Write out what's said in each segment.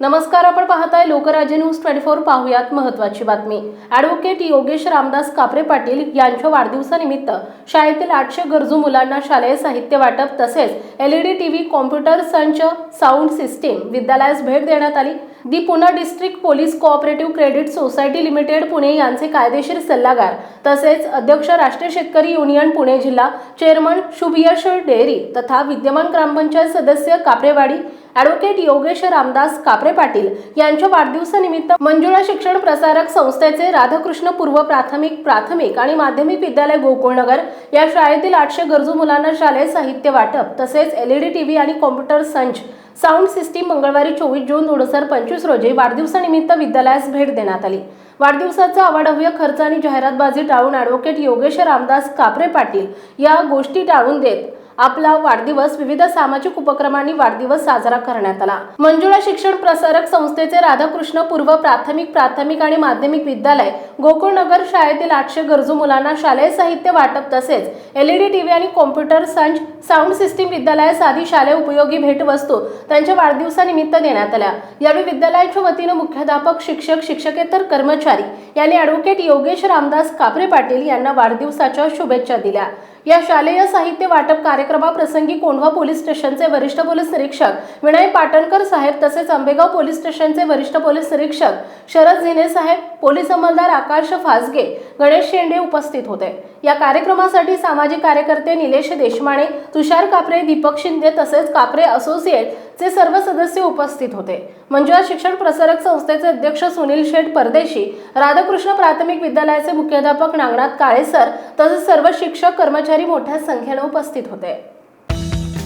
नमस्कार आपण पाहताय लोकराज्य न्यूज ट्वेंटी फोर पाहुयात महत्वाची बातमी. ॲडव्होकेट योगेश रामदास कापरे पाटील यांच्या वाढदिवसानिमित्त शाळेतील आठशे गरजू मुलांना शालेय साहित्य वाटप तसेच एलईडी टीव्ही कॉम्प्युटर संच साऊंड सिस्टीम विद्यालयास भेट देण्यात आली. The Pune district police cooperative credit society limited Pune यांचे कायदेशीर सल्लागार तसेच अध्यक्ष राष्ट्रीय शेतकरी युनियन पुणे जिल्हा चेअरमन शुभियश डेअरी तथा विद्यमान ग्रामपंचायत सदस्य कापरेवाडी ॲडव्होकेट योगेश रामदास कापरे पाटील यांच्या वाढदिवसानिमित्त मंजुळा शिक्षण प्रसारक संस्थेचे राधाकृष्ण पूर्व प्राथमिक प्राथमिक आणि माध्यमिक विद्यालय गोकुळनगर या शाळेतील आठशे गरजू मुलांना शालेय साहित्य वाटप तसेच एलईडी टीव्ही आणि कॉम्प्युटर संच साऊंड सिस्टीम मंगळवारी चोवीस जून दोन हजार पंचवीस रोजी वाढदिवसानिमित्त विद्यालयास भेट देण्यात आली. वाढदिवसाचा अवाढव्य खर्च आणि जाहिरातबाजी टाळून ॲडव्होकेट योगेश रामदास कापरे पाटील या गोष्टी टाळून देत आपला वाढदिवस विविध सामाजिक उपक्रमांनी वाढदिवस साजरा करण्यात आला. मंजुळा शिक्षण प्रसारक संस्थेचे राधाकृष्ण पूर्व प्राथमिक प्राथमिक आणि माध्यमिक विद्यालय गोकुळनगर शाळेतील आठशे गरजू मुलांना शालेय साहित्य वाटप तसेच एलईडी टीव्ही आणि कॉम्प्युटर संच साऊंड सिस्टीम विद्यालयास आदी शालेय उपयोगी भेटवस्तू त्यांच्या वाढदिवसानिमित्त देण्यात आल्या. यावेळी विद्यालयाच्या वतीनं मुख्याध्यापक शिक्षक शिक्षकेतर कर्मचारी यांनी ॲडव्होकेट योगेश रामदास कापरे पाटील यांना वाढदिवसाच्या शुभेच्छा दिल्या. या शालेय साहित्य वाटप कार्यक्रमाप्रसंगी कोंढवा पोलीस स्टेशनचे वरिष्ठ पोलीस निरीक्षक विनय पाटणकर साहेब तसेच आंबेगाव पोलीस स्टेशनचे वरिष्ठ पोलीस निरीक्षक शरद झिने साहेब पोलीस अंमलदार आकाश फासगे गणेश शेंडे उपस्थित होते. या कार्यक्रमासाठी सामाजिक कार्यकर्ते निलेश देशमाने तुषार कापरे दीपक शिंदे तसेच कापरे असोसिएट चे सर्व सदस्य उपस्थित होते. मंजुळा शिक्षण प्रसारक संस्थेचे अध्यक्ष सुनील शेठ परदेशी राधाकृष्ण प्राथमिक विद्यालयाचे मुख्याध्यापक नागनाथ काळेसर तसेच सर्व शिक्षक कर्मचारी मोठ्या संख्येने उपस्थित होते.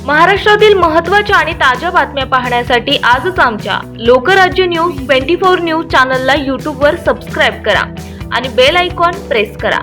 महाराष्ट्रातील महत्त्वाच्या आणि ताज्या बातम्या पाहण्यासाठी आजच आमच्या Lokrajya news twenty four news चॅनलला यूट्यूबवर सबस्क्राईब करा आणि बेल आयकॉन प्रेस करा.